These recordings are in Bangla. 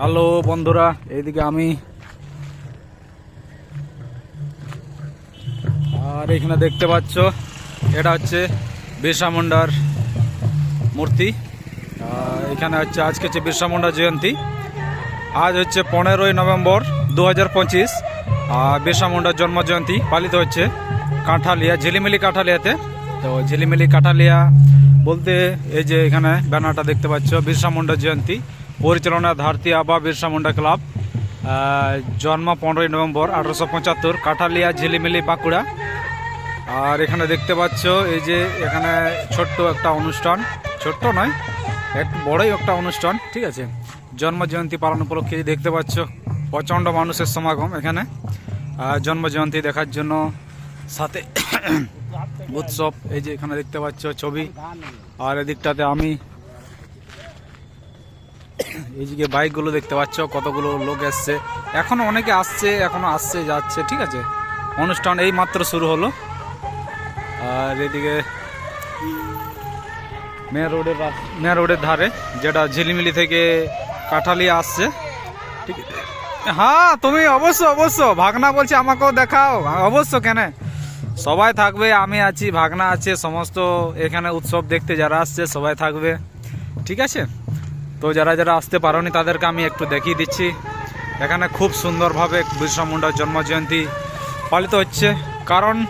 হ্যালো বন্ধুরা, এইদিকে আমি। আর এখানে দেখতে পাচ্ছ, এটা হচ্ছে বিরসা মুন্ডার মূর্তি। এখানে হচ্ছে, আজকে হচ্ছে বিরসা মুন্ডা জয়ন্তী। আজ হচ্ছে পনেরোই নভেম্বর দু হাজার পঁচিশ, আর বিরসা মুন্ডার জন্ম জয়ন্তী পালিত হচ্ছে কাঁঠালিয়া, ঝিলিমিলি কাঁঠালিয়াতে। তো ঝিলিমিলি কাঁঠালিয়া বলতে এই যে এখানে ব্যানারটা দেখতে পাচ্ছ, বিরসা মুন্ডা জয়ন্তী। পরিচালনা ধারতি আবা বিরসা মুন্ডা ক্লাব জন্ম পনেরোই নভেম্বর আঠারোশো পঁচাত্তর, কাঁঠালিয়া, ঝিলিমিলি, বাঁকুড়া। আর এখানে দেখতে পাচ্ছ, এই যে এখানে ছোট্ট একটা অনুষ্ঠান, ছোট্ট নয়, এক বড়ই একটা অনুষ্ঠান, ঠিক আছে? জন্ম জয়ন্তী পালন উপলক্ষে দেখতে পাচ্ছ, প্রচণ্ড মানুষের সমাগম এখানে। আর জন্ম জয়ন্তী দেখার জন্য সাথে উৎসব, এই যে এখানে দেখতে পাচ্ছ ছবি। আর এদিকটাতে আমি এইদিকে বাইকগুলো দেখতে পাচ্ছ, কতগুলো লোক এসছে। এখনও অনেকে আসছে, এখনও আসছে, যাচ্ছে, ঠিক আছে? অনুষ্ঠান এই মাত্র শুরু হলো। আর এদিকে মেন রোডের মেন রোডের ধারে যেটা ঝিলিমিলি থেকে কাঠালিয়া আসছে, ঠিক হ্যাঁ তুমি অবশ্য অবশ্য ভাগনা বলছে, আমাকেও দেখাও। অবশ্য কেন? সবাই থাকবে, আমি আছি, ভাগনা আছে, সমস্ত এখানে উৎসব দেখতে যারা আসছে, সবাই থাকবে, ঠিক আছে? তো যারা যারা আসতে পারোনি, তাদেরকে আমি একটু দেখিয়ে দিচ্ছি। এখানে খুব সুন্দরভাবে বিরসা মুন্ডার জন্মজয়ন্তী পালিত হচ্ছে। কারণ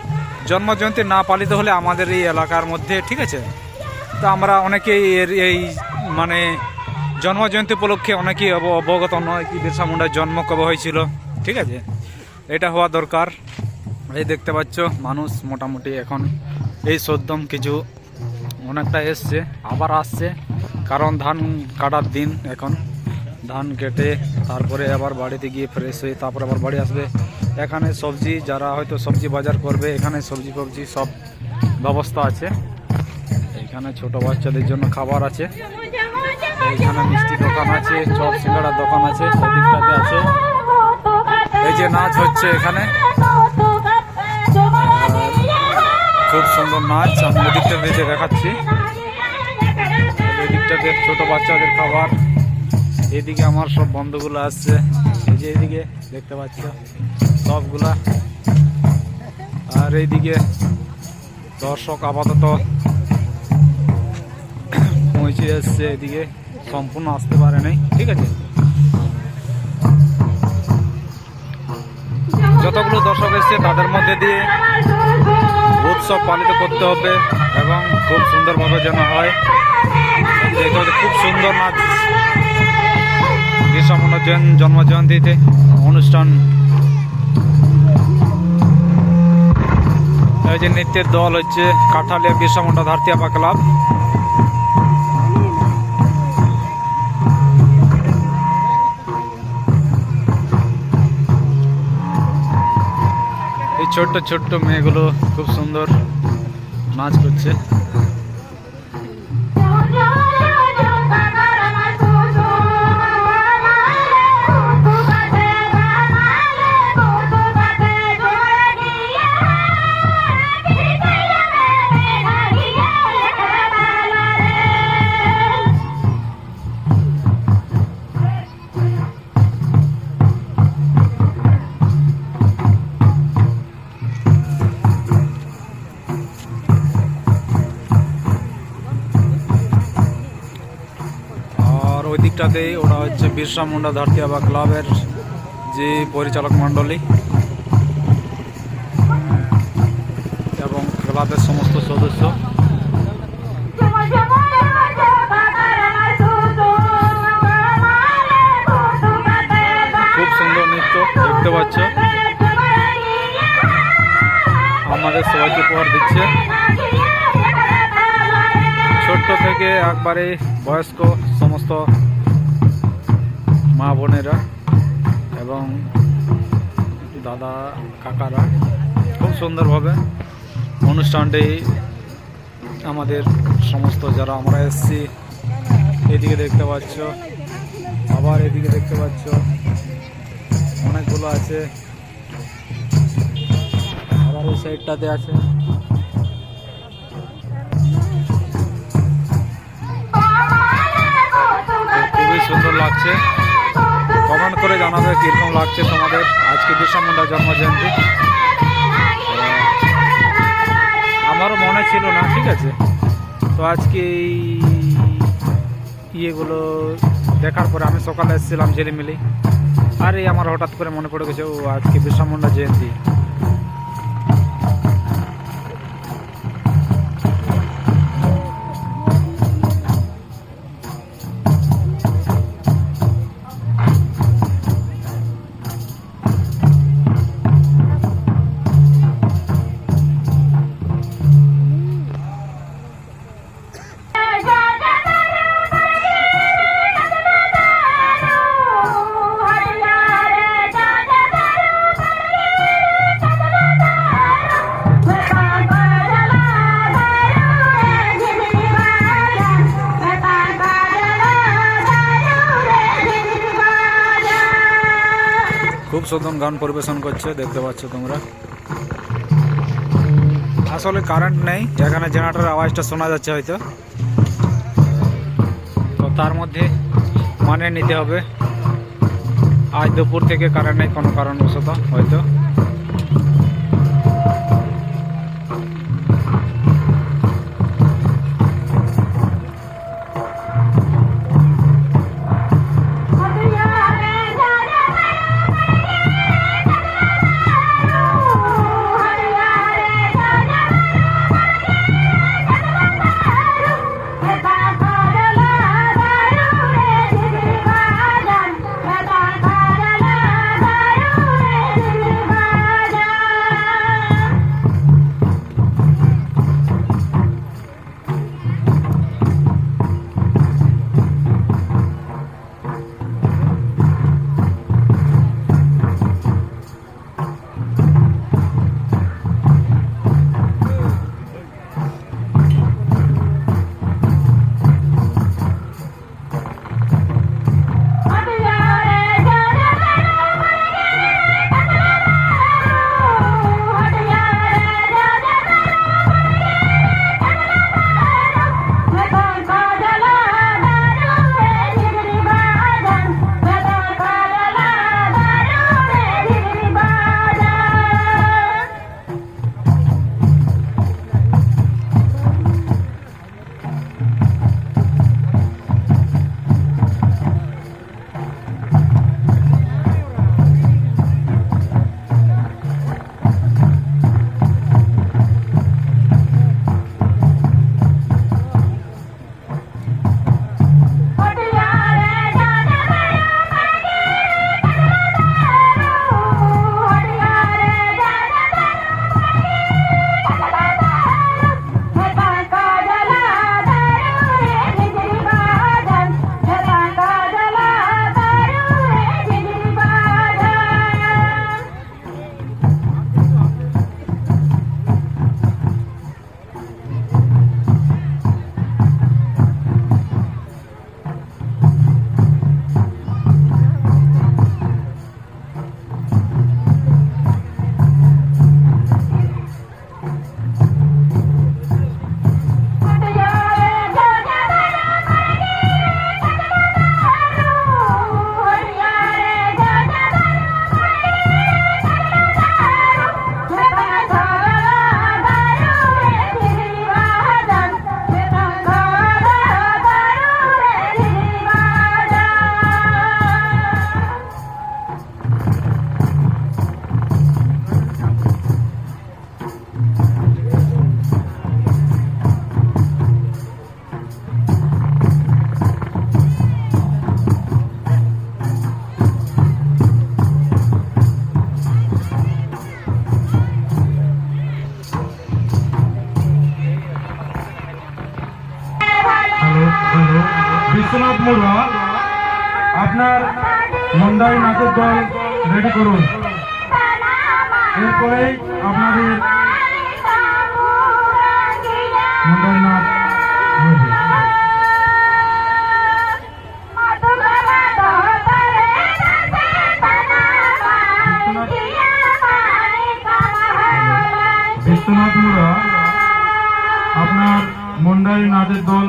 জন্মজয়ন্তী না পালিত হলে আমাদের এই এলাকার মধ্যে, ঠিক আছে? তো আমরা অনেকেই এর এই মানে জন্মজয়ন্তী উপলক্ষে অনেকেই অব- অবগত নয় কি বিরসা মুন্ডার জন্ম কবে হয়েছিল, ঠিক আছে? এটা হওয়া দরকার। এই দেখতে পাচ্ছ, মানুষ মোটামুটি এখন এই সদ্যম কিছু অনেকটা এসছে, আবার আসছে। কারণ ধান কাটার দিন এখন। ধান কেটে তারপরে আবার বাড়িতে গিয়ে ফ্রেশ হয়ে তারপরে আবার বাড়ি আসবে। এখানে সবজি, যারা হয়তো সবজি বাজার করবে, এখানে সবজি ফবজি সব ব্যবস্থা আছে। এখানে ছোট বাচ্চাদের জন্য খাবার আছে। এইখানে মিষ্টি দোকান আছে, চপ সিঙ্গাড়ার দোকান আছে সেদিকটাতে আছে। এই যে নাচ হচ্ছে এখানে। খুব সুন্দর নাচ, আমি এদিকটা দেখে দেখাচ্ছি। আর ছোট বাচ্চাদের খাবার। এদিকে আমার সব বন্ধুগুলো আসছে। এই যে এইদিকে দেখতে পাচ্ছ, সবগুলা। আর এইদিকে দর্শক আপাতত পৌঁছে এসছে এদিকে। সম্পূর্ণ আসতে পারে নাই, ঠিক আছে? যতগুলো দর্শক এসছে, তাদের মধ্যে দিয়ে উৎসব পালিত করতে হবে এবং খুব সুন্দরভাবে যেন হয়। দেখতে খুব সুন্দর নাচ বিশ্বমন জন্ম জয়ন্তীতে অনুষ্ঠান। এই যে নৃত্যের দল হচ্ছে কাঠালিয়া বিশ্বমন্ডা ধারতিয়াপা ক্লাব। এই ছোট্ট ছোট্ট মেয়েগুলো খুব সুন্দর নাচ করছে। আর ওরা হচ্ছে বিরসা মুন্ডা ধরতিয়াবা ক্লাবের যে পরিচালক মণ্ডলী এবং ক্লাবের সমস্ত সদস্য। খুব সুন্দর নৃত্য দেখতে পাচ্ছ। আমাদের সবাইকে উপহার দিচ্ছে। ছোট্ট থেকে একবারে বয়স্ক সমস্ত মা বোনেরা এবং দাদা, কাকারা খুব সুন্দরভাবে অনুষ্ঠানটি আমাদের সমস্ত যারা আমরা এসছি, এদিকে দেখতে পাচ্ছ, আবার এদিকে দেখতে পাচ্ছ, অনেকগুলো আছে। আবার ওই সাইডটাতে আছে। খুবই সুন্দর লাগছে। কমেন্ট করে জানাবে কীরকম লাগছে তোমাদের। আজকে বিরসা মুন্ডা জন্ম জয়ন্তী আমারও মনে ছিল না, ঠিক আছে? তো আজকে এই ইয়েগুলো দেখার পরে আমি সকালে এসেছিলাম ঝিলিমিলি। আর এই আমার হঠাৎ করে মনে পড়ে গেছে, ও আজকে বিরসা মুন্ডা জয়ন্তী। খুব সুন্দর গান পরিবেশন করছে, দেখতে পাচ্ছ তোমরা। আসলে কারেন্ট নেই, এখানে জেনারেটারের আওয়াজটা শোনা যাচ্ছে হয়তো। তো তার মধ্যে মানে নিতে হবে। আজ দুপুর থেকে কারেন্ট নেই কোনো কারণবশত, হয়তো। আপনার মন্দাই নাচের দল রেডি করুন। এরপরে আপনাদের বিশ্বনাথ আপনার মন্ডাই নাচের দল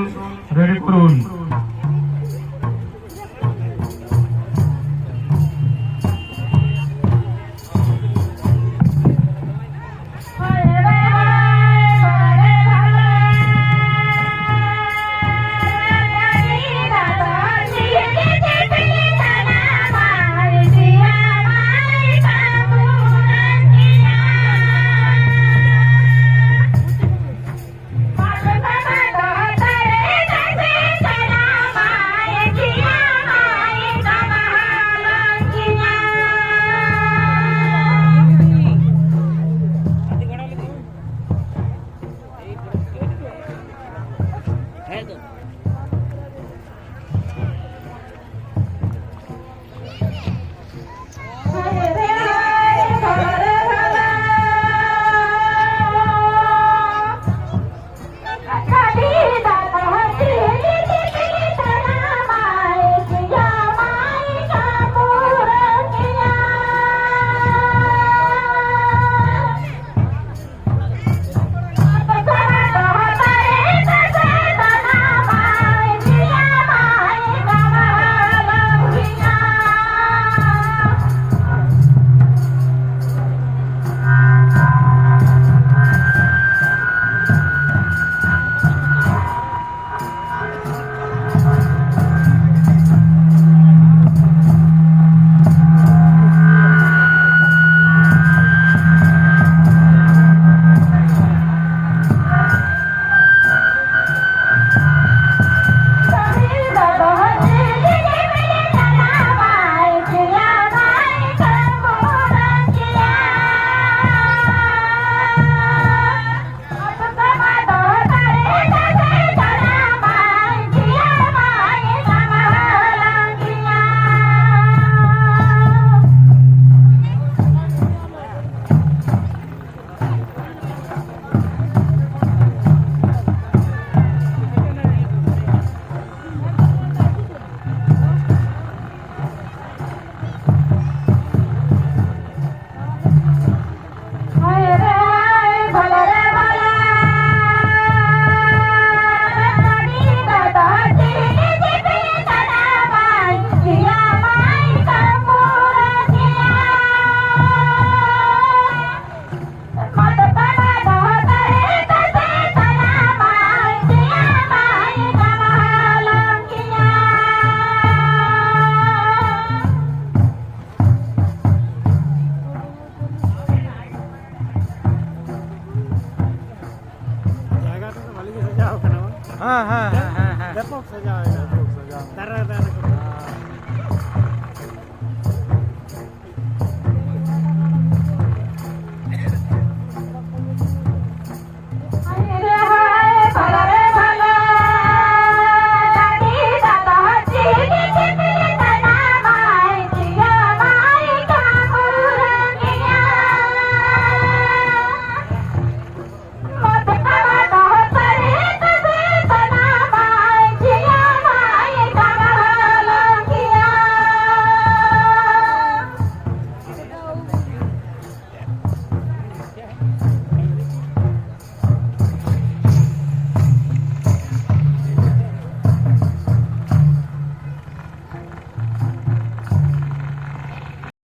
வெப்பம் சரியாக வெப்பம் சரியாக தர தர